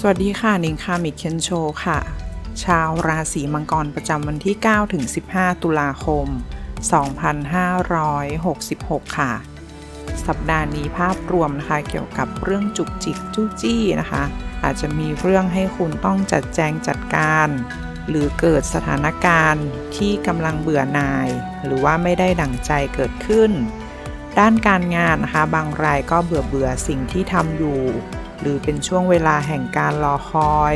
สวัสดีค่ะ นิงคามิเคนโชค่ะ ชาวราศีมังกรประจำวันที่ 9 ถึง 15 ตุลาคม 2566 ค่ะ สัปดาห์นี้ภาพรวมนะคะ เกี่ยวกับเรื่องจุกจิกจู้จี้นะคะ อาจจะมีเรื่องให้คุณต้องจัดแจงจัดการ หรือเกิดสถานการณ์ที่กำลังเบื่อหน่าย หรือว่าไม่ได้ดั่งใจเกิดขึ้น ด้านการงานนะคะ บางรายก็เบื่อเบื่อสิ่งที่ทำอยู่ หรือเป็นช่วงเวลาแห่งการรอคอย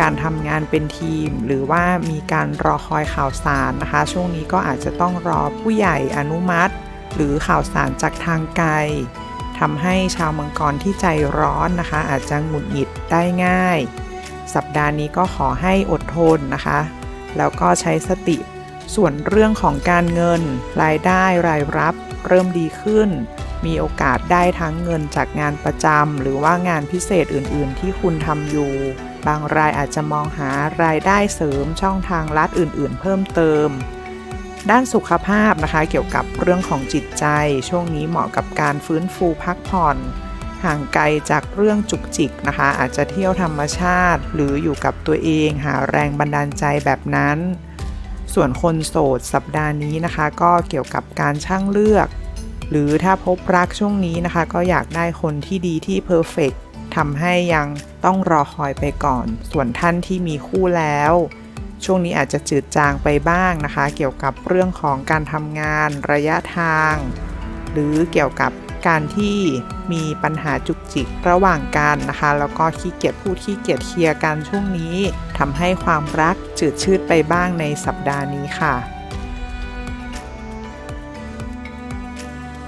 การทำงานเป็นทีม หรือว่ามีการรอคอยข่าวสารนะคะ ช่วงนี้ก็อาจจะต้องรอผู้ใหญ่อนุมัติ หรือข่าวสารจากทางไกลทำให้ชาวมังกรที่ใจร้อนนะคะ อาจจะหงุดหงิดได้ง่าย สัปดาห์นี้ก็ขอให้อดทนนะคะ แล้วก็ใช้สติส่วนเรื่องของการเงิน รายได้รายรับเริ่มดีขึ้น มีโอกาสได้ทั้งเงินจากงานประจำหรือว่างานพิเศษอื่น ๆ ที่คุณทำอยู่ บางรายอาจจะมองหารายได้เสริมช่องทางลัดอื่น ๆ เพิ่มเติม ด้านสุขภาพนะคะ เกี่ยวกับเรื่องของจิตใจ ช่วงนี้เหมาะกับการฟื้นฟูพักผ่อนห่างไกลจากเรื่องจุกจิกนะคะ อาจจะเที่ยวธรรมชาติ หรืออยู่กับตัวเองหาแรงบันดาลใจแบบนั้น ส่วนคนโสดสัปดาห์นี้นะคะ ก็เกี่ยวกับการช่างเลือก หรือถ้าพบรักช่วงนี้นะคะ ก็อยากได้คนที่ดีที่เพอร์เฟกทำให้ยังต้องรอคอยไปก่อน ส่วนท่านที่มีคู่แล้ว ช่วงนี้อาจจะจืดจางไปบ้างนะคะ เกี่ยวกับเรื่องของการทำงานระยะทาง หรือเกี่ยวกับการที่มีปัญหาจุกจิกระหว่างกันนะคะ แล้วก็ขี้เกียจพูดขี้เกียจเคลียร์กันช่วงนี้ทำให้ความรักจืดชืดไปบ้างในสัปดาห์นี้ค่ะ